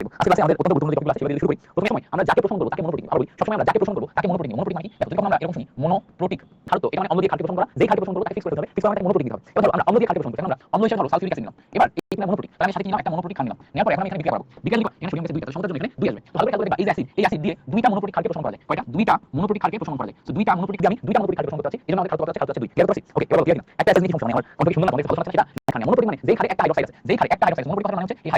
আজকে ক্লাসে যাকে প্রশ্ন করব যাকে প্রশ্ন তাকে মনোপ্রোটিন মনোপ্রোটিন মানে কি? যদি আমরা এরকম শুনি, মনোপ্রোটিক খাদ্য। এটা মানে অম্ল দিয়ে করা মানে এখানে মনোপ্রোটিন তাহলে আমি সাথে নিলাম? একটা মনোপ্রোটিক খান নিলাম। পরে এখন আমি এখানে দুই ভালো এই অ্যাসিড এই অ্যাসিড দিয়ে দুইটা কয়টা? দুইটা মনোপ্রোটিক খাদ্য প্রশ্ন দুইটা দুইটা আছে? অনেক সুন্দর আমাদের আলোচনা সেটা এখানে মনোপ্রোটিক মানে মানে হচ্ছে এই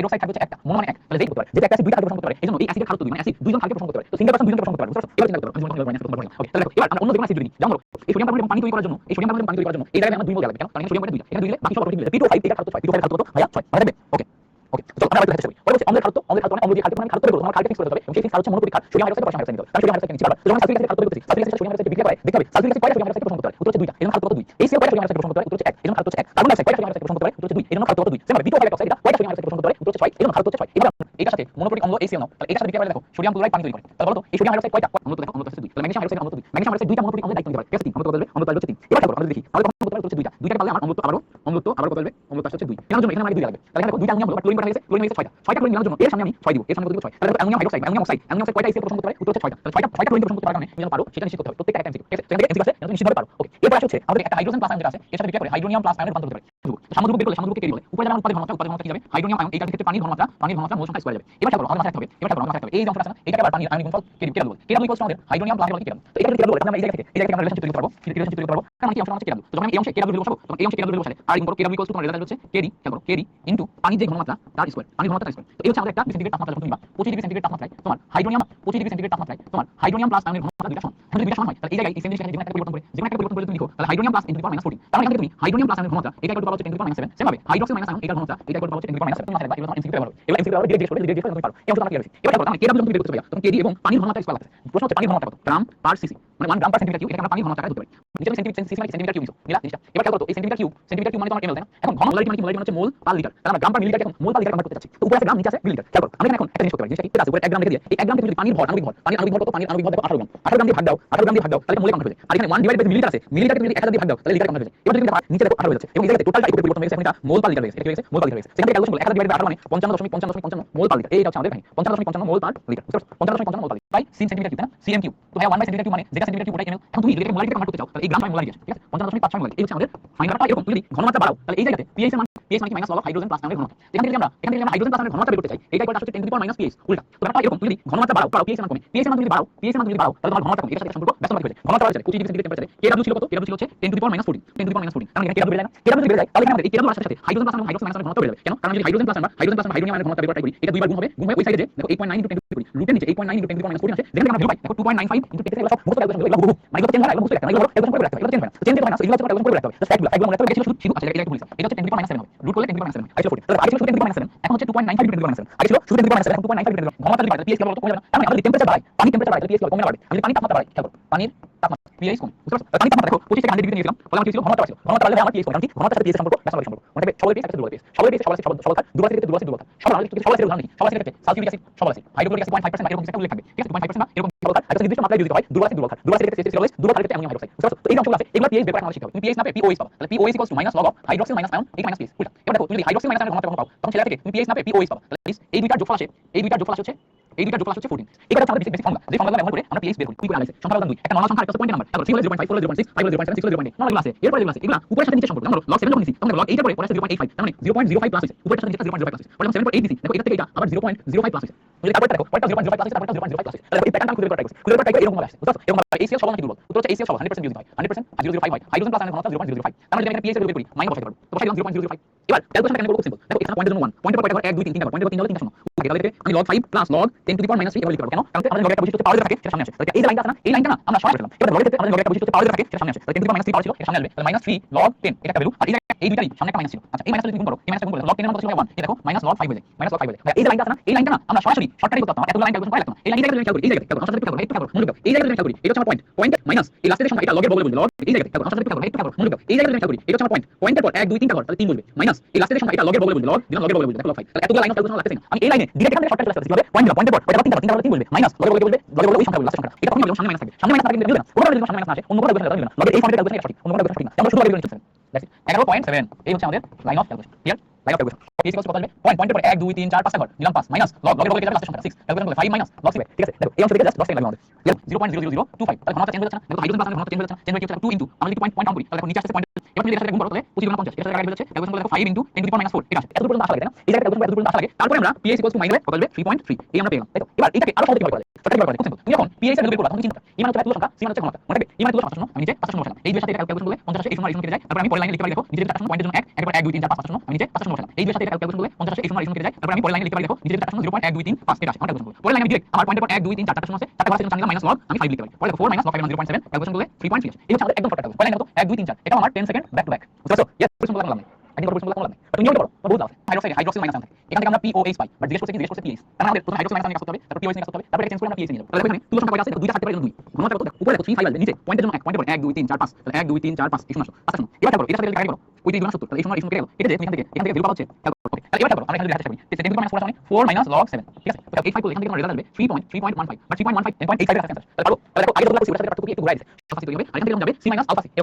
একটা মনো মানে এক, তাহলে যেই পারে। যেটা একটা অ্যাসিড দুইটা প্রশ্ন করতে পারে এজন্য এই অ্যাসিডের খাদ্য দুই মানে অ্যাসিড দুইজন খাদ্য প্রশ্ন করতে পারে। তো সিঙ্গেল পারসন দুইজন প্রশ্ন করতে পারে। বুঝছ এবার চিন্তা করো দুইজন খাদ্য মাইনাস প্রশ্ন ওকে তাহলে এবার আমরা অন্য যেকোনো অ্যাসিড যদি যেমন এই সোডিয়াম কার্বনেট পানি তৈরি করার জন্য এই সোডিয়াম কার্বনেট পানি তৈরি করার জন্য এই জায়গায় আমরা দুই মোল লাগবে কেন কারণ সোডিয়াম কার্বনেট দুইটা এখানে দুই দিলে বাকি সব প্রোটিন মিলে পিটো 5 এটা খাদ্য 5 পিটো 5 খাদ্য কত ভাইয়া 6 মানে ওকে ওকে চলো আমরা আরেকটু চেষ্টা করি পরে। হচ্ছে অম্লের খাদ্য মানে অম্ল দিয়ে খাদ্য মানে খাদ্য করব আমরা খাদ্য ফিক্স করতে হবে এবং সেই ফিক্স হচ্ছে মনোপ্রোটিক খাদ্য সোডিয়াম হাইড্রোক্সাইড পয়সা হাইড্রোক্সাইড নিতে হবে সোডিয়াম হাইড্রোক্সাইড নিচ্ছি বারবার যখন সালফিউরিক অ্যাসিড খাদ্য তৈরি করতেছি অ্যাসিড সোডিয়াম হাইড্রোক্সাইড বিক্রিয়া করে দেখতে হবে সালফিউরিক অ্যাসিড কয়টা সোডিয়াম হাইড্রোক্সাইড প্রশ্ন করতে পারে। উত্তর হচ্ছে দুইটা এজন্য খাদ্য কত দুই এই সিএল কয়টা সোডিয়াম হাইড্রোক্সাইড প্রশ্ন করতে পারে। উত্তর হচ্ছে 1 কার্বন ডাইঅক্সাইড কয়টা সোডিয়াম হাইড্রোক্সাইড প্রশ্ন করতে পারে। উত্তর হচ্ছে 2 এজন্য খাদ্য কত দুই সেম বিটো হাইড্রোক্সাইড এটা কয়টা সোডিয়াম হাইড্রোক্সাইড প্রশ্ন করতে পারে। উত্তর হচ্ছে 6 এজন্য খাদ্য হচ্ছে 6 এবার এটার সাথে মনোপ্রোটিক অম্ল ACL নাও। তাহলে এটার সাথে বিক্রিয়া করে দেখো সোডিয়াম ক্লোরাইড পানি তৈরি করে। তাহলে বলো তো এই সোডিয়াম হাইড্রোক্সাইড কয়টা? অম্ল দেখো অম্ল হচ্ছে 2 তাহলে ম্যাগনেসিয়াম হাইড্রোক্সাইড অম্ল 2 ম্যাগনেসিয়াম হাইড্রোক্সাইড দুইটা মনোপ্রোটিক অম্লের দায়িত্ব নিতে পারে। ঠিক আছে অম্ল বদলবে, অম্ল হচ্ছে 3 এবার দেখো আমরা দেখি। আমাদের কত বদলবে হচ্ছে দুইটা। দুইটাকে পারলে আমার অম্লত্ব আবারও অম্লত্ব আবার বদলবে অম্লত্ব হচ্ছে 2 কেন জন্য এখানে আমাদের দুই লাগবে। তাহলে দেখো, দুইটা অ্যামোনিয়াম হলো ক্লোরিন হয়েছে ক্লোরিন হয়েছে 6টা 6টা ক্লোরিন নেওয়ার জন্য এর সামনে আমি 6 দিব। এর সামনে দিব 6 তাহলে দেখো, ammonium hydroxide ammonium oxide ammonium oxide কয়টা এসে প্রশ্ন করতে পারে? উত্তর হচ্ছে 6টা তাহলে 6টা 6টা ক্লোরিন প্রশ্ন করতে পারে কারণে যেন পারো, সেটা নিশ্চিত করতে হবে। প্রত্যেকটা একটা এমসিকিউ ঠিক আছে? সেখান থেকে এমসিকিউ আছে নিশ্চিতভাবে পারো। ওকে এরপর আসছে আমাদের একটা হাইড্রোজেন প্লাস আয়ন যেটা আছে এর সাথে বিক্রিয়া করে হাইড্রোনিয়াম প্লাস আয়নের রূপান্তর পারে। সামুদ্রিক বের করলে সামুদ্রিক কেরি বলে উপরে যেমন উৎপাদন ঘনমাত্রা ঘনমাত্রা কি যাবে হাইড্রোনিয়াম আয়ন এইটার ক্ষেত্রে পানির ঘনমাত্রা পানির ঘনমাত্রা মোল সংখ্যা স্কয়ার যাবে এবার দেখো আমাদের মাথায় হবে এবার দেখো আমাদের মাথায় হবে এই যে অংশটা আছে এটাকে আবার পানির আয়নিক গুণফল কেরি কেরি বলে কেরি ইকুয়ালস আমাদের হাইড্রোনিয়াম প্লাস কেরি তো এটা কেরি বলে আমরা এই জায়গা থেকে এই জায়গা থেকে আমরা রিলেশন তৈরি করব রিলেশন তৈরি করব কারণ কি অংশটা হচ্ছে কেরি তো যখন আমি এই অংশে কেরি বসাবো তখন এই অংশে কেরি বসালে আর ইনপুট কেরি ইকুয়ালস তোমার রেজাল্ট হচ্ছে কেরি কেন কেরি ইনটু পানির যে ঘনমাত্রা তার স্কয়ার পানির ঘনমাত্রা স্কয়ার তো এই হচ্ছে আমাদের একটা সেন্টিগ্রেড তাপমাত্রা যখন তুমি 25 ডিগ্রি সেন্টিগ্রেড তাপমাত্রায় তোমার হাইড্রোনিয়াম 25 ডিগ্রি সেন্টিগ্রেড তাপমাত্রায় তোমার হাইড্রোনিয়াম প্লাস আয়নের ঘনমাত্রা দুইটা সমান যদি দুইটা সমান হয় তাহলে এই জায়গায় এই সেন্টিগ্রেড যেকোনো একটা পরিবর্তন করে যেকোনো একটা পরিবর্তন করে তুমি লিখো তাহলে hydronium plus 10 to the power minus 14 তাহলে এখানে তুমি হাইড্রোনিয়াম প্লাস আয়নের ঘনমাত্রা এটা to power 10 power minus 7 same ভাবে হাইড্রোক্সিল মাইনাস আয়ন এটার ঘনমাত্রা এটা equal to power 10 to the power minus 7 তুমি এগুলো এমসিকিউ ব্যবহার এগুলো এমসিকিউ ব্যবহার ডিরেক্ট করে ডিরেক্ট করে তুমি পারো এই অংশটা আমরা ক্লিয়ার এবার দেখো আমি কেডা তুমি বের করতে পারো তখন কেডি এবং পানির ঘনমাত্রা লাগছে প্রশ্ন হচ্ছে পানির ঘনমাত্রা কত গ্রাম পার সিসি মানে 1 গ্রাম পার সেন্টিমিটার কিউব এটা আমরা পানির ঘনমাত্রা ধরতে পারি। নিচে সেন্টিমিটার মানে সেন্টিমিটার কিউব নিলা জিনিসটা। এবার খেয়াল করো এই সেন্টিমিটার কিউব সেন্টিমিটার কিউব মানে তোমার এমএল তাই না এখন ঘন মোলারিটি মানে কি? মোলারিটি মানে হচ্ছে মোল পার লিটার। তাহলে আমরা গ্রাম পার মিলিলিটার এখন মোল পার লিটার কনভার্ট করতে চাচ্ছি। তো উপরে আছে গ্রাম নিচে আছে মিলিলিটার খেয়াল করো আমি এখন একটা জিনিস করতে পারি জিনিসটা কি আছে, উপরে 1 গ্রাম রেখে দিয়ে। এই 1 গ্রাম থেকে যদি পানির ভর, আণবিক ভর, পানির আণবিক ভর কত? পানির আণবিক ভর দেখো 18 গ্রাম 18 গ্রাম দিয়ে ভাগ দাও 18 গ্রাম দিয়ে ভাগ দাও, তাহলে মোলে কনভার্ট হয়ে যায়। আর এখানে 1 ডিভাইডেড বাই মিলিলিটার আছে। মিলিলিটার যদি 1000 দিয়ে ভাগ দাও, তাহলে লিটার কনভার্ট হয়ে যায়। এবার যদি আমরা নিচে দেখো 18 হয়ে যাচ্ছে। এবং এই জায়গাতে টোটালটা উপরে পরিবর্তন হয়ে গেছে এটা মোল পার লিটার হয়ে গেছে। এটা মোল পার লিটার হয়ে গেছে। সেখান ক্যালকুলেশন করলে 1000 ডিভাইডেড বাই 18 মানে 55.55.55 মোল পার লিটার। এইটা হচ্ছে আমাদের কাহিনী 55.55 mole per litre. 55.55 mole per litre. By SIM centimetre cube না? সিএম কিউব তো হ্যাঁ 1 বাই সেন্টিমিটার কিউব মানে যেটা সেন্টিমিটার কিউব ওটাই এমএল এখন তুমি লিটারকে মোলারিটি কনভার্ট করতে চাও, তাহলে এই গ্রাম বাই মোলারিটি ঠিক আছে? 55.55 মোলারিটি এই হচ্ছে আমাদের ফাইনালটা এরকম তুমি ঘনমাত্রা বাড়াও, তাহলে এই জায়গাতে পিএইচ এর মান পিএইচ মানে কি? মাইনাস লগ হাইড্রোজেন প্লাস আয়নের ঘনমাত্রা। এখান থেকে আমরা, এখান থেকে আমরা হাইড্রোজেন প্লাস আয়নের ঘনমাত্রা বের করতে চাই এটা ইকুয়াল আসছে 10 to the power minus pH উল্টা। তো ব্যাপারটা এরকম, তুমি ঘনমাত্রা বাড়াও বাড়াও পিএইচ মান কমে পিএইচ মান যদি বাড়াও পিএইচ মান যদি বাড়াও, তাহলে তোমার ঘনমাত্রা কমে এর সাথে সম্পর্ক ব্যস্তমাত্রিক হয়ে যায় ঘনমাত্রা বাড়ছে 25 ডিগ্রি সেন্টিগ্রেড টেম্পারেচারে কেডব্লিউ ছিল কত? কেডব্লিউ ছিল হচ্ছে 10 to the power minus 40 10 to the power minus 40 কারণ এখানে কেডব্লিউ বেড়ে যায় না। কেডব্লিউ বেড়ে যায়, তাহলে আমাদের এই কেডব্লিউ আসার সাথে হাইড্রোজেন প্লাস হাইড্রোজেন মাইনাস ঘনত্ব বেড়ে যাবে। কেন? কারণ যদি হাইড্রোজেন প্লাস আমরা হাইড্রোজেন প্লাস হাইড্রোনিয়াম এর ঘনত্ব বের করতে করি, এটা দুইবার গুণ হবে, গুণ হয়ে ওই সাইডে যে, দেখো 8.9 ইনটু 10 টু দি রুটের নিচে 8.9 into 10 to the power minus 40 আছে। যেখানে আমরা ভ্যালু পাই, দেখো 2.95 ইনটু 10 এগুলো সব মুখস্থ ক্যালকুলেশন এগুলো মানে চেঞ্জ হয় এগুলো মুখস্থ রাখতে এগুলো এগুলো করে রাখতে এগুলো চেঞ্জ হয় চেঞ্জ হয় না এগুলো চেঞ্জ করে রাখতে হবে। ফ্যাক্টগুলো ফ্যাক্টগুলো মনে রাখতে হবে শুধু শুধু আছে এটা একটু এটা হচ্ছে 10 পাওয়ার 7 হবে রুট করলে 10 পাওয়ার 7 আগে 40 আগে ছিল 10 পাওয়ার 7 এখন হচ্ছে 2.95 টু দি পাওয়ার 7 আগে ছিল শুধু 10 পাওয়ার 7 এখন 2.95 টু দি পাওয়ার ঘনমাত্রা যদি বাড়ে পিএইচ কেবল কমে যাবে। না তার মানে আমাদের টেম্পারেচার বাড়ায় পানি টেম্পারেচার বাড়ায় পিএইচ কেবল কমে না বাড়ে আমি পানি তাপমাত্রা বাড়াই খেয়াল করো। পানির তাপমাত্রা পিএইচ কমে বুঝতে পারছ পানি তাপমাত্রা দেখো 25 থেকে 100 ডিগ্রি নিয়েছিলাম বলে আমার কি ছিল ঘনমাত্রা ছিল ঘনমাত্রা বাড়লে আমার পিএইচ কমে কারণ কি ঘনমাত্রার সাথে পিএইচ সম্পর্ক ব্যস্তমাত্রিক সম্পর্ক মানে সবল পিএইচ একটা দুর্বল পিএইচ সবল পিএইচ সবল আছে সবল সবল দুর্বল থেকে দুর্বল দুর্বল থাকে সবল আছে সবল আছে উদাহরণ সবল আছে সালফিউরিক অ্যাসিড সবল আছে হাইড্রোক্লোরিক অ্যাসিড 0.5% এরকম কিছু উল্লেখ থাকবে ঠিক আছে 2.5% এরকম সবল থাকে একটা নির্দিষ্ট মাত্রায় যদি হয় দুর্বল দুর্বল দুর্বল আছে ক্ষেত্রে সিএস দুর্বল থাকে অ্যামোনিয়াম হাইড্রোক্সাইড বুঝতে পারছ তো এই অংশগুলো আছে এগুলো এই দুইটার যোগফল আসে 14 এটা হচ্ছে আমাদের বেসিক ফর্মুলা যে ফর্মুলা ব্যবহার করে আমরা পিএইচ বের করি কুইক অ্যানালাইসিস সংখ্যা উদাহরণ 2 একটা নরমাল সংখ্যা, একটা পয়েন্ট নাম্বার তারপর 3 হলো 0.5 4 হলো 0.6 5 হলো 0.7 6 হলো 0.8 নরমাল আছে। এরপর যেগুলো আছে, এগুলো উপরের সাথে নিচের সম্পর্ক। আমরা লগ 7 যখন নিছি, তখন লগ 8 এর পরে পরে 0.85 তার মানে 0.05 প্লাস হচ্ছে উপরের সাথে নিচের 0.05 প্লাস হচ্ছে পরে 7.8 দিছি দেখো এটা থেকে এটা আবার 0.05 প্লাস হচ্ছে যদি তারপরে দেখো, পরেরটা 0.05 প্লাস হচ্ছে তারপরটা 0.05 প্লাস হচ্ছে তাহলে এই প্যাটার্নটা খুঁজে বের করতে খুঁজে বের করতে এরকম ভাবে বুঝছ এরকম ভাবে ACL সমান নাকি দুর্বল উত্তর হচ্ছে ACL সমান 100% ইউজ 100% 005 হাইড্রোজেন প্লাস আয়নের ঘনত্ব 0.005 তার যদি আমি পিএইচ বের করি মাইনাস বসাতে পারব। তো বসাই দিলাম 0.005 এবার ক্যালকুলেশন কেন করব? এখানে পয়েন্টের জন্য 1 পয়েন্টের পর কয়টা 1 2 3 3 পয়েন্টের 3 হলো 3 শূন্য আমি log 5 plus log 10 to the minus 3 এভাবে লিখতে পারব কেন এই যে লাইনটা আছে না এই লাইনটা না আমরা সরাসরি পেলাম এবার লগে আমাদের লগে একটা বৈশিষ্ট্য পাওয়ার থাকে সেটা সামনে আসে তাহলে 10 টু দি পাওয়ার মাইনাস 3 পাওয়ার ছিল এটা সামনে আসবে তাহলে মাইনাস 3 log 10 এটা একটা ভ্যালু আর এই দুইটাই সামনে একটা মাইনাস ছিল আচ্ছা এই মাইনাস যদি গুণ করো এই মাইনাস গুণ করলে log 10 এর মান কত ছিল 1 এই দেখো মাইনাস log 5 হয়ে যায় মাইনাস log 5 হয়ে যায় এই যে লাইনটা আছে না এই লাইনটা না আমরা সরাসরি শর্টকাটই করতে পারতাম এতগুলো লাইন ক্যালকুলেশন করা লাগতো না এই লাইনটা মনে করি এটা হচ্ছে পয়েন্ট পয়েন্ট মাইনাস এই লাস্টের সংখ্যা এটা লগের বগলে বলবে লগ এই মনে জায়গাতে খেয়াল করি এটা হচ্ছে পয়েন্ট পয়েন্টের পর 1 2 3 টা ঘর তাহলে 3 বলবে মাইনাস এই লাস্টের সংখ্যা এটা লগের বগলে বলবে লগ লগের বগলে বলবে দেখো log 5 তাহলে এতগুলো লাইন ক্যালকুলেশন এই লাইনে ডিরেক্ট এখান থেকে শর্টকাট ক্লাস কীভাবে পয়েন্ট দিলাম পয়েন্টের পর এটা 3 টা 3 টা বলে 3 বলবে মাইনাস লগের বগলে বলবে লগের বগলে ওই সংখ্যা বলবে লাস্টের সংখ্যা এটা কখনো বলবে সামনে মাইনাস থাকে সামনে মাইনাস থাকে কিন্তু না ওটা যদি সামনে মাইনাস আসে অন্য কোনো ক্যালকুলেশন লাগবে না লগের এই পয়েন্টের ক্যালকুলেশন সঠিক অন্য কোনো ক্যালকুলেশন সঠিক না আমরা শুধু লগের ক্যালকুলেশন দেখো 11.7 এই হচ্ছে আমাদের line of calculation clear line of calculation কত আসবে পয়েন্ট পয়েন্টের পরে 1 2 3 4 5 ঘর নিলাম 5 মাইনাস লগ লগের লগে যাবে লাস্টের সংখ্যা 6 ক্যালকুলেশন করলে 5 মাইনাস লগ 6 ঠিক আছে? দেখো, এই অংশ থেকে জাস্ট 10 টাকা লাগবে আমাদের 0.00025 তাহলে ঘনত্ব চেঞ্জ হচ্ছে না? দেখো হাইড্রোজেন প্লাস ঘনত্ব চেঞ্জ হচ্ছে না চেঞ্জ হচ্ছে 2 ইনটু আমরা যদি পয়েন্ট পয়েন্ট করি, তাহলে দেখো, নিচে আসছে পয়েন্ট এবার যদি এর সাথে গুণ করো তাহলে 25 গুণ 50 এর সাথে কাটা ক্যালকুলেশন করলে দেখো 5 ইনটু 10 টু দি পাওয়ার -4 ঠিক আছে? এত পর্যন্ত আসা লাগে না? এই জায়গায় এত পর্যন্ত আসা লাগে তারপরে আমরা আসবে? 3.3 এই আমরা পেলাম তো? এবার এটাকে আরও সহজ কীভাবে যায় সঠিক কীভাবে করা যায় খুব সিম্পল তুমি যখন পিএস এর করবা, তখন চিন্তা ইমান হচ্ছে তুলো সংখ্যা সিমান হচ্ছে ঘনত্ব রাখবে ইমান তুলো সংখ্যা। আমি নিচে 5 বসালাম এই 50 এই সময় এই যায়। আমি পরের লাইনে লিখতে পারি, দেখো নিচে 4 পয়েন্টের জন্য 1 একবার 1 2 3 4 5 5 আমি নিচে 5 বসালাম এই 50 এই সময় এই সময় যায়। আমি পরের লাইনে লিখতে পারি, দেখো নিচে 4 0.1 2 3 5 এটা আসে। আমার ক্যালকুলেশন আমি ডিরেক্ট আমার পয়েন্টের পর 1 2 3 4 4 আছে চারটা ঘর সেকশন মাইনাস লগ আমি 5 লিখতে পারি। পরে দেখো 4 মাইনাস লগ 0.7 ক্যালকুলেশন করলে 3.3 আসে। এই হচ্ছে আমাদের একদম শর্টকাট পরের লাইনে কত 1 2 3 4 এটা আমার 10 সেকেন্ড ব্যাক টু ব্যাক না একদিন প্রশ্ন করলাম না তুমি নিয়মটা পড়ো বহুত দাও হাইড্রোক্সাইড হাইড্রোক্সিল মাইনাস থাকে এখান থেকে আমরা মানে চেঞ্জ করে আমরা পিএইচ আছে দুই ঘনত্ব কত উপরে দেখো 3 5 আছে নিচে পয়েন্টের জন্য 1 পয়েন্টের পর 1 2 3 4 5 তাহলে 1 2 3 4 5 এই আসো আচ্ছা শুনো এবার করো এটা সাথে কাটি করো 70 তাহলে এই সময় এই সময় এখান থেকে এখান থেকে ভ্যালু এবার করো আমরা এখানে লিখতে পারি 10 টু মাইনাস 4 4 মাইনাস log 7 ঠিক আছে? তো 85 করলে এখান থেকে রেজাল্ট আসবে 3.3.15 বা 3.15 10.85 এর কাছে তাহলে পারো তাহলে দেখো, আগে তো বলছি ওটা সাথে একটু তৈরি হবে আর এখান থেকে যাবে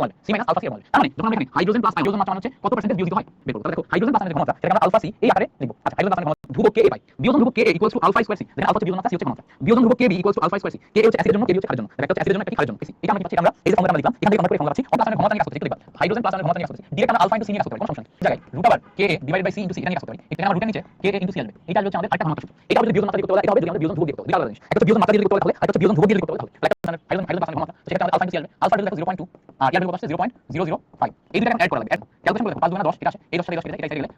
মানে যখন আমরা এখানে হাইড্রোজেন প্লাস হাইড্রোজেন মাত্রা হচ্ছে, কত পার্সেন্টেজ হয়? বের করো দেখো হাইড্রোজেন প্লাস সেটা আমরা c এই আকারে লিখব। আচ্ছা হাইড্রোজেন প্লাস ধ্রুবক k পাই? বিয়োজন ধ্রুবক k equals to alpha square c যেটা আলফা হচ্ছে বিয়োজন মাত্রা c হচ্ছে ঘনত্ব বিয়োজন ধ্রুবক k b equals to alpha square c? k হচ্ছে অ্যাসিডের জন্য k হচ্ছে ক্ষারের জন্য একটা হচ্ছে অ্যাসিডের জন্য একটা ক্ষারের জন্য এটা আমরা কি আমরা, এই যে ফর্মুলা আমরা লিখলাম, এখান থেকে আমরা ফর্মুলা পাচ্ছি অর্থাৎ ঘনত্ব নিয়ে কাজ করতে লিখবা হাইড্রোজেন প্লাস ঘনত্ব নিয়ে কাজ করতে ডিরেক্ট আমরা আলফা ইনটু c নিয়ে কাজ করতে কোনো সমস্যা নেই। জায়গায় root over k divided by c into c এটা নিয়ে কাজ করতে পারি। এখানে আমরা রুটের নিচে, k ইনটু c আসবে। এটা হচ্ছে আমাদের আরেকটা ঘনত্ব সূত্র। এটা আমাদের বিয়োজন মাত্রা করতে হলে এটা হবে যদি আমাদের বিয়োজন ধ্রুবক দিয়ে হবে দুটো আলাদা জিনিস একটা বিয়োজন মাত্রা দিয়ে করতে হলে একটা হচ্ছে বিয়োজন ধ্রুবক দিয়ে করতে হলে লাইক হাইড্রোজেন হাইড্রোজেন প্লাস ঘনত্ব সেটা আমাদের আলফা ইনটু c আসবে আলফা দেখো 0.2 আর ইয়ার ভ্যালু আসছে 0.005 এই দুটো অ্যাড করা লাগবে ক্যালকুলেশন করে 5 2 10 এটা আসে এই 10 সাথে 10 কেটে এটা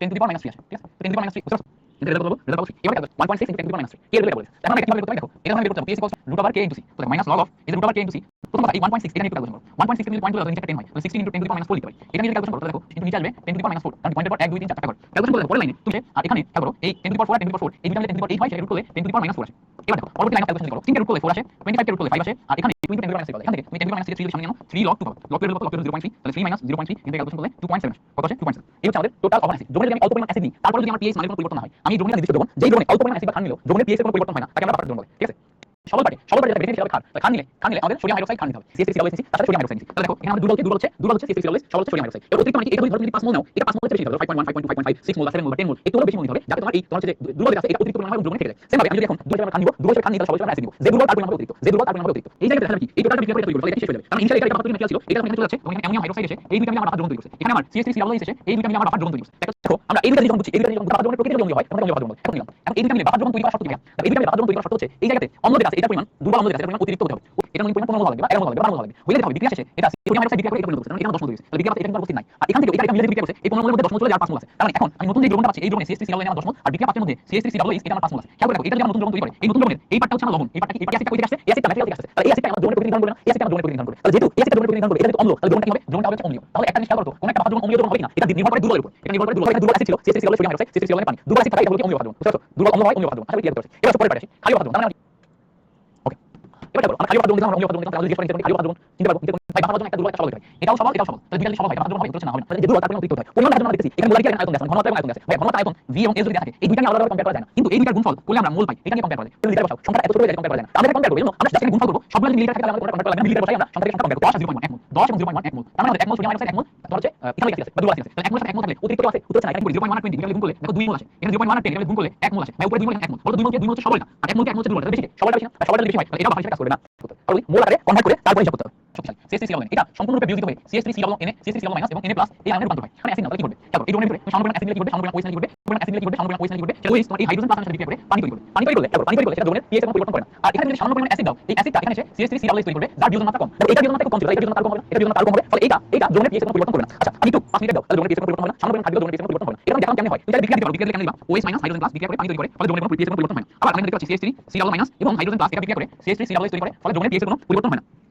10 টু দি পাওয়ার মাইনাস 3 আসে আছে 10 টু দি পাওয়ার মাইনাস 3 বুঝছ এটা রেজাল্ট বলব রেজাল্ট বলছি এবারে 1.6 10 টু দি পাওয়ার মাইনাস 3 এর রেজাল্ট বলছি এখন আমরা কীভাবে করতে দেখো এটা আমরা বের করতে p root over k into c তো মাইনাস log অফ এই রুট ওভার k ইনটু কথা এই 1.6 এটা নিয়ে ক্যালকুলেশন করো 1.6 এর পয়েন্টগুলো নিচে 10 হয় তাহলে 16 into 10 to the power minus 4 লিখতে পারি এটা নিয়ে ক্যালকুলেশন করো দেখো কিন্তু নিচে আসবে 10 টু দি পাওয়ার মাইনাস 4 কারণ পয়েন্টের পর 1 2 3 4 করে এখানে 10 to the power 4 10 to the পাওয়ার 4 এই দুটো মিলে 10 টু দি পাওয়ার 8 হয় সেটা রুট করলে 10 টু দি পাওয়ার মাইনাস 4 আসে এবার দেখো, পরবর্তী লাইনে ক্যালকুলেশন করো। 3 রুট করলে 4 আসে 25 কে রুট করলে 5 আসে, আর এখানে 20 কে রুট করলে এখান থেকে আমি 10 টু দি পাওয়ার 3 এর সামনে নাও 3 log 2 পাবো। Log এর কত log 0.3 তাহলে 3 মাইনাস 0.3 এখান থেকে ক্যালকুলেশন করলে 2.7 কত আসে? 2.7 এই হচ্ছে আমাদের টোটাল অফ অ্যাসিড ড্রোনের যদি আমি অল্প পরিমাণ অ্যাসিড নিই কোনো পরিবর্তন নির্দিষ্ট দেবো যেই ড্রোনে অল্প পরিমাণ অ্যাসিড বা খান নিলো ড্রোনের পিএইচ কোনো পরিবর্তন হয় না, তাকে আমরা বাফার ড্রোন বলে, ঠিক আছে? সবল পাটে সবল পাটে যেটা বেশি সেটা খান। খান নিলে খান নিলে আমাদের সোডিয়াম হাইড্রোক্সাইড খান নিতে হবে। সিএলএস তার সাথে সোডিয়াম হাইড্রোক্সাইড তাহলে দেখো, এখানে আমাদের দুর্বল দুর্বল হচ্ছে দুর্বল হচ্ছে সিএসসি সিএলএস সবল হচ্ছে সোডিয়াম হাইড্রোক্সাইড। এর অতিরিক্ত মানে এটা ধরো তুমি 5 মোল নাও, এটা 5 মোল বেশি হবে। 5.1 5.2 5.5 6 মোল 7 মোল 10 মোল, একটু বেশি মোল হবে, যাতে তোমার এই, তোমার হচ্ছে যে দুর্বল আছে, এটা অতিরিক্ত পরিমাণ সেম ভাবে, আমি যদি এখন দুর্বল দুর্বল যে দুর্বল তার পরিমাণ অতিরিক্ত দুর্বল অতিরিক্ত। এই জায়গায় দেখা কি? এই টোটালটা বিক্রিয়া করে তৈরি করতে এটা শেষ হয়ে যাবে কারণ ইনিশিয়ালি এটা মাত্র ছিল এটা এখানে চলে যাচ্ছে এবং অ্যামোনিয়াম হাইড্রোক্সাইড এসে এই দুইটা মিলে আমরা ড্রোন তৈরি করছে। এখানে আমার সিএস3 সিআরএল এসে এই দুইটা মিলে আমরা ড্রোন তৈরি করছে। দেখো আমরা এই দুইটা যখন বুঝছি এই দুইটা যখন বাফার ড্রোনের প্রকৃতি যখন হয় আমরা ড্রোন এখন নিলাম এখন এই দুইটা মিলে ড্রোন তৈরি করা শর্ত কি এই দুইটা মিলে ড্রোন তৈরি করা শর্ত হচ্ছে এই জায়গাতে অম্ল যেটা আছে এটা পরিমাণ যেটা আছে এটা পরিমাণ অতিরিক্ত হতে হবে এটা মানে পরিমাণ 15 মোল লাগবে বা 11 মোল লাগবে বা 12 মোল লাগবে হইলে হবে বিক্রিয়া শেষে এটা সোডিয়াম হাইড্রোক্সাইড বিক্রিয়া করে এটা পরিণত করছে এখানে 10 মোল তাহলে এই 15 মোলের মধ্যে 10 মোল চলে যায় 5 মোল আছে মানে এখন আমি নতুন যে ড্রোনটা পাচ্ছি এই ড্রোনে সিএস3 সিআরএল আমার 10 মোল আর বিক্রিয়া পাচ্ছের মধ্যে সিএস3 সিআরএল এটা আমার 5 মোল আছে এই নতুন ড্রোনের এই পার্টটা হচ্ছে আমার লবণ এই পার্টটা এই পার্টটা কই থেকে আসছে এই অ্যাসিডটা ম্যাটেরিয়াল থেকে আসছে তাহলে এই অ্যাসিডটা আমার ড্রোনের প্রকৃতি নির্ধারণ করে না এই অ্যাসিডটা আমার ড্রোনের প্রকৃতি নির্ধারণ করে তাহলে যেহেতু এই অ্যাসিডটা ড্রোনের প্রকৃতি নির্ধারণ করে এটা অম্ল তাহলে ড্রোনটা কি হবে ড্রোনটা হচ্ছে অম্লীয় তাহলে একটা খেয়াল করো কোন একটা বাফার অম্লীয় ড্রোন হবে না এটা নির্ভর করে দুর্বলের উপর এটা নির্ভর করে দুর্বল এটা দুর্বল অ্যাসিড ছিল সিএস3 সোডিয়াম হাইড্রোক্সাইড সিএস3 সিআরএল পানি দুর্বল অ্যাসিড থাকে এটা বলতে অম্লীয় বাফার বুঝছ দুর্বল অম্ল হয় অম্লীয় বাফার আশা করি ক্লিয়ার করতে এবার পরে পারে খালি বাফার ড্রোন তাহলে ওকে এবার দেখো, আমরা খালি ড্রোন দিলাম বাফার ড্রোন দিলাম তাহলে জিজ্ঞেস করেন খালি ড্রোন হবে না। হবে আমরা ভাই, ঘনত্ব আয়তন v এবং s যদি থাকে। এই দুইটা নিয়ে আলাদা কম্পেয়ার করা যায় না। কিন্তু এই দুইটার গুণফল করলে আমরা মোল পাই। এটা নিয়ে কম্পেয়ার করা যায়। লিটার বসাও। সংখ্যা এত ছোট কম্পেয়ার করা যায় না। আমরা কম্পেয়ার করব আমরা জাস্ট এখানে গুণফল করব। সবগুলো যদি থাকে তাহলে কম্পেয়ার করা লাগে বসাই আমরা। সংখ্যা সংখ্যা কম্পেয়ার করব। 10 0.1 10 এবং 0.1 মোল তার আমাদের 1 মোল সোডিয়াম হাইড্রোক্সাইড 1 মোল আছে অ্যাসিড আছে তাহলে 1 মোল সাথে 1 মোল থাকলে অতিরিক্ত আছে উত্তর আছে? না এখানে 0.1 আর 20 এখানে গুণ করলে দেখো 2 মোল আসে এখানে 0.1 আর 10 এখানে গুণ করলে 1 মোল আসে ভাই উপরে 2 মোল এখানে 1 মোল বলো 2 মোল কে 2 মোল হচ্ছে সবল না আর 1 মোল কে 1 মোল হচ্ছে দুর্বল বেশি সবলটা বেশি না। সবলটা বেশি হয়। এটা আর তারপর শক্তিশালী সিএস3 সিএল এটা সম্পূর্ণরূপে বিয়োজিত হয়ে সিএস3 সিএল এনে সিএস3 সিএল মাইনাস এবং এনে প্লাস এই আয়নের রূপান্তর হয় মানে অ্যাসিড না কি করবে দেখো এই ডোমেনের ভিতরে পরিমাণ অ্যাসিড কি করবে পরিমাণ ওএইচ কি করবে পরিমাণ অ্যাসিড কি করবে পরিমাণ ওএইচ কি করবে ওএইচ তোমার এই হাইড্রোজেন প্লাস সাথে বিক্রিয়া করে পানি তৈরি করবে পানি তৈরি করলে দেখো পানি তৈরি করলে সেটা পিএইচ কোনো পরিবর্তন করে না আর এখানে যদি সামান্য পরিমাণ অ্যাসিড দাও এই অ্যাসিডটা এখানে এসে সিএস3 সিএল এটা এটা এটা এটা এটা কোনো পরিবর্তন করবে না আচ্ছা আমি একটু 5 মিনিট দাও তাহলে ডোমেনের পিএইচ পরিবর্তন হবে না সামান্য পরিমাণ খাদ্য ডোমেনের পিএইচ পরিবর্তন হবে এটা আমি কেমন হয় তুমি বিক্রিয়া দিতে পারো বিক্রিয়া কেন দিবা ওএইচ মাইনাস হাইড্রোজেন প্লাস বিক্রিয়া করে পানি তৈরি করে ফলে ডোমেনের কোনো পিএইচ পরিবর্তন হয় না আবার আমি দেখতে পাচ্ছি সিএস3 সিএল এবং হাইড্রোজেন প্লাস এটা বিক্রিয়া করে সিএস3 সিএল তৈরি করে ফলে হয়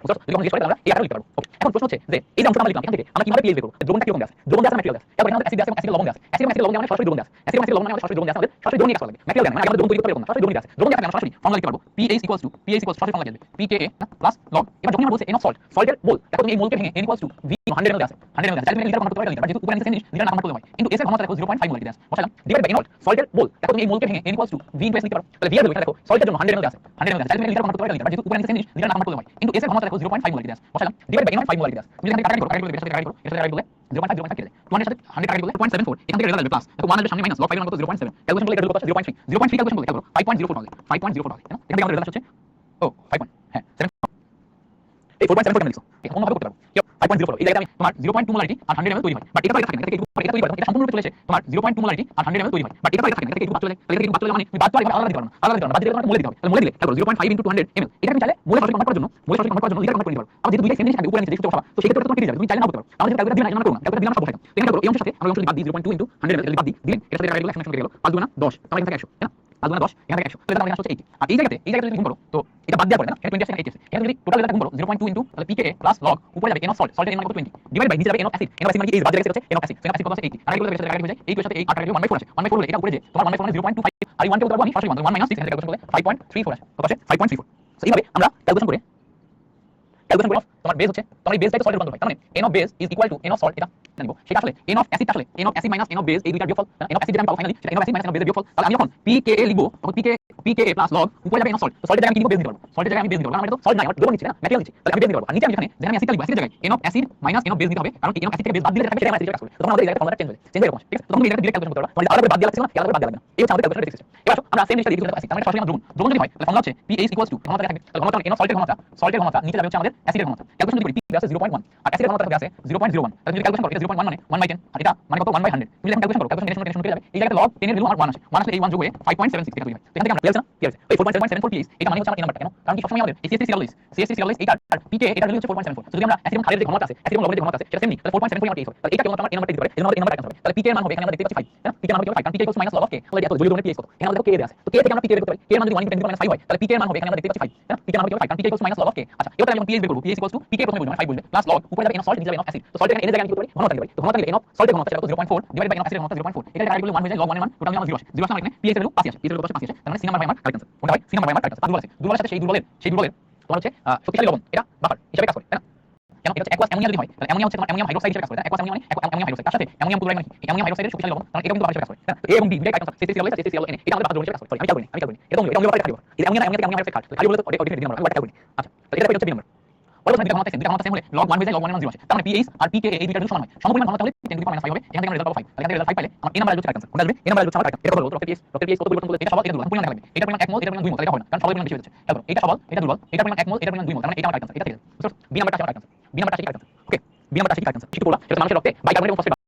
যদি আমরা জিজ্ঞেস করে এই আকারে লিখতে পারব এখন এই যে অংশটা আমরা লিখলাম এখান থেকে আমরা কীভাবে পিএইচ মানে মানে মানে এই মোলকে ভেঙে n equals to v 100 ml আছে 100 ml আছে তাহলে লিটার কনভার্ট করতে পারবে যেহেতু উপরে নিচে জিনিস লিটার না করতে হয় কিন্তু এস এর ঘনত্ব দেখো 0.5 মোল গ্যাস বসালাম ডিভাইড বাই n সল্টের মোল দেখো তুমি এই মোলকে ভেঙে n equals to v inverse লিখতে পারো তাহলে v এর ভ্যালু দেখো সল্টের জন্য 100 ml আছে 100 ml আছে তাহলে লিটার কনভার্ট করতে পারবে যেহেতু উপরে নিচে জিনিস লিটার না করতে হয় কিন্তু এস এর ঘনত্ব দেখো 0.5 মোল গ্যাস বসালাম divide by n 5 mole gas তুমি থেকে কাটাকাটি করো কাটাকাটি করো কাটাকাটি করো এর সাথে কাটাকাটি করলে 0.5 0.5 কেটে তোমার সাথে 100 কাটাকাটি করলে 0.74 এখান থেকে রেজাল্ট আসবে প্লাস দেখো 1 এর সামনে মাইনাস log 5 এর মান কত 0.7 ক্যালকুলেশন করলে এটা কত? 0.3 0.3 ক্যালকুলেশন করলে দেখো 5.04 হবে। 5.04 হবে এখান থেকে আমাদের রেজাল্ট হচ্ছে ও 5 হ্যাঁ 7 এই 4.74 কেন লিখছো? অন্যভাবে করতে পারো কেউ 5.04 এই জায়গায় আমি তোমার 0.2 মোলারিটি আর 100 ml তৈরি বাট এটা থাকে না, এটা তৈরি এটা সম্পূর্ণরূপে চলে এসে তোমার 0.2 মোলারিটি আর 100 ml তৈরি তুমি বাদ আলাদা দিতে পারো না, আলাদা দিতে পারো না। বাদ দিতে পারো মোলে দিতে হবে, তাহলে মোলে দিলে, তারপর 0.5 into 200 ml এটা আমি চাইলে মোলে সরাসরি করার জন্য, মোলে সরাসরি করার জন্য তুমি চাইলে অংশটি বাদ দিই 0.2 into 100 ml বাদ দিই দিলেন এর সাথে কাটাকাটি একশো কেটে গেল 5 দুগুণা 10 তাহলে এখান থেকে 100 তাই না দশ এখান থেকে একশো তাহলে আমার হচ্ছে এইটি আর এই জায়গাতে এই জায়গাতে যদি গুণ করো তো এটা বাদ দেওয়া পড়ে না টু ইন্টু তাহলে পিকে প্লাস লগ উপরে যাবে এন অফ সল্ট এন কত টোয়েন্টি ডিভাইড বাই নিচে যাবে এন অফ এন অফ মানে এন অফ এন অফ আছে হয়ে মানে টু ফাইভ আর ওয়ান কে ফাইভ পয়েন্ট থ্রি ফোর আছে কত আছে ফাইভ পয়েন্ট থ্রি ফোর এইভাবে আমরা তোমার বেস হচ্ছে তোমার বেসটাই তো সল্টের রূপান্তর হয় তার মানে n of base is equal to n of salt এটা জানব সেটা আসলে n of acid আসলে n of acid minus n of base এই দুইটার বিয়োগফল of acid যেটা আমি পাবো ফাইনালি সেটা n of acid minus n of base বিয়োগফল তাহলে আমি যখন pKa লিখব তখন pK pKa plus log উপরে যাবে of salt তো সল্টের জায়গায় আমি কি বেস দিতে পারব সল্টের জায়গায় আমি বেস দিতে পারব কারণ আমি সল্ট নাই আমার দ্রবণ নিচ্ছি না ম্যাটেরিয়াল নিচ্ছি তাহলে আমি বেস দিতে পারব নিচে আমি যেখানে যেখানে আমি অ্যাসিডটা লিখব অ্যাসিডের জায়গায় n of acid minus n of base দিতে হবে কারণ কি n of acid থেকে বেস বাদ দিলে সেটা অ্যাসিড কাজ তখন আমাদের এই জায়গায় ফর্মুলাটা চেঞ্জ হবে চেঞ্জ হয়ে ঠিক আছে তখন তুমি এটা ডিরেক্ট ক্যালকুলেশন করতে পারো তাহলে আলাদা বাদ দেওয়া লাগছে না আলাদা বাদ দেওয়া লাগবে এই হচ্ছে আমাদের ক্যালকুলেশন সিস্টেম এবার আমরা সেম জিনিসটা লিখে অ্যাসিড তার মানে সরাসরি আমরা দ্রবণ দ্রবণ যদি হয় তাহলে ফর্মুলা হচ্ছে pH equals to ঘনত্ব থাকে তাহলে ঘনত্ব n of সল্টের ঘনত্ব সল্টের ঘনত্ব নিচে যাবে হচ্ছে আমাদের অ্যাসিডের ঘনত্ব ক্যালকুলেশন যদি করি p আছে 0.1 আর অ্যাসিডের ঘনত্ব আছে 0.01 তাহলে যদি ক্যালকুলেশন করো 0.1 মানে 1 বাই 10 আর এটা মানে কত 1 বাই 100 তুমি যখন ক্যালকুলেশন করো ক্যালকুলেশন টেনশন টেনশন যাবে। এই জায়গাতে log 10 ভ্যালু আমার 1 আসে। 1 আসলে এই 1 যোগ হয়ে 5.76 থেকে তৈরি হয় এখান থেকে আমরা পেয়েছি না কি আছে। এই 4.774 pH এটা মানে কেন? কারণ কি সবসময় আমাদের এই CH3 সিরালিস CH3 সিরালিস এইটা আর pK এটা ভ্যালু হচ্ছে 4.74 যদি আমরা অ্যাসিড এবং যে ঘনত্ব আছে অ্যাসিড এবং লবণের যে ঘনত্ব আছে, সেটা সেমনি তাহলে 4.74 আমার pH হবে তাহলে এটা কেবল আমার নাম্বারটা দিতে পারে। এই নাম্বার নাম্বারটা হবে। তাহলে pK হবে, এখানে আমরা দেখতে পাচ্ছি 5 তাই না? হবে 5 কারণ pK minus log of k তাহলে এত জলীয় দ্রবণের কত? এখানে দেয়া আমরা pK বের করতে পারি। K যদি 1 into 10 minus 5 তাহলে pK হবে, এখানে আমরা দেখতে পাচ্ছি 5 তাই না? হবে 5 কারণ pK minus log of k আচ্ছা এবার আমি pH বের করব। pH ইকুয়ালস টু pK প্রথমে বলব 5 বলবে। প্লাস log, উপরে যাবে n of নিচে যাবে n of তো সল্ট এখানে n জায়গায় আমি কি করতে পারি? ঘনত্ব লিখতে পারি। তো ঘনত্ব লিখলে n of salt সেটা 0.4 divide by n of acid 0.4 এটা কারেক্ট করলে 1 হয়ে যায় log 1 এর মান টোটাল আমার 0 আসে 0 আসলে আমার এখানে pH এর ভ্যালু 85 আসে pH এর ভ্যালু 85 আসে তার মানে সি নাম্বার হয় আমার কারেক্ট आंसर কোনটা হয় সি নাম্বার হয় আমার কারেক্ট आंसर দুর্বল আছে দুর্বলের সাথে সেই দুর্বলের সেই দুর্বলের তোমার হচ্ছে শক্তিশালী লবণ এটা বাফার হিসেবে কাজ করে তাই না কেন এটা হচ্ছে অ্যাকোয়াস অ্যামোনিয়া যদি হয় তাহলে অ্যামোনিয়া হচ্ছে তোমার অ্যামোনিয়াম হাইড্রোক্সাইড হিসেবে কাজ করে অ্যাকোয়াস অ্যামোনিয়া মানে অ্যামোনিয়াম হাইড্রোক্সাইড তার সাথে অ্যামোনিয়াম ক্লোরাইড মানে অ্যামোনিয়াম হাইড্রোক্সাইডের শক্তিশালী লবণ কারণ এটা কিন্তু বাফার হিসেবে কাজ করে এ এবং বি দুইটাই কাজ করে CC CL CC CL N এটা আমাদের বাফার হিসেবে কাজ করে সরি আমি খেয়াল করিনি আমি খেয়াল করিনি এটা অম্ল এটা অম্ল বাফার খালি এই অ্যামোনিয়া অ্যামোনিয়া থেকে অ্যামোনিয়া হাইড্রোক্সাইড খালি বলে তো অর্ডার দিলাম আমরা খেয়াল করিনি আচ্ছা তাহলে এটা হচ্ছে বি নম্বর অর্থাৎ দুইটা ঘনত্ব সেম দুইটা মানে এটা হলো রক্তের এটা সবার এক মোল এটা পরিমাণ দুই এটা হয় না এটা সবার এটা দুর্বল এটা পরিমাণ এক মোল এটা এটা আমার কারেক্ট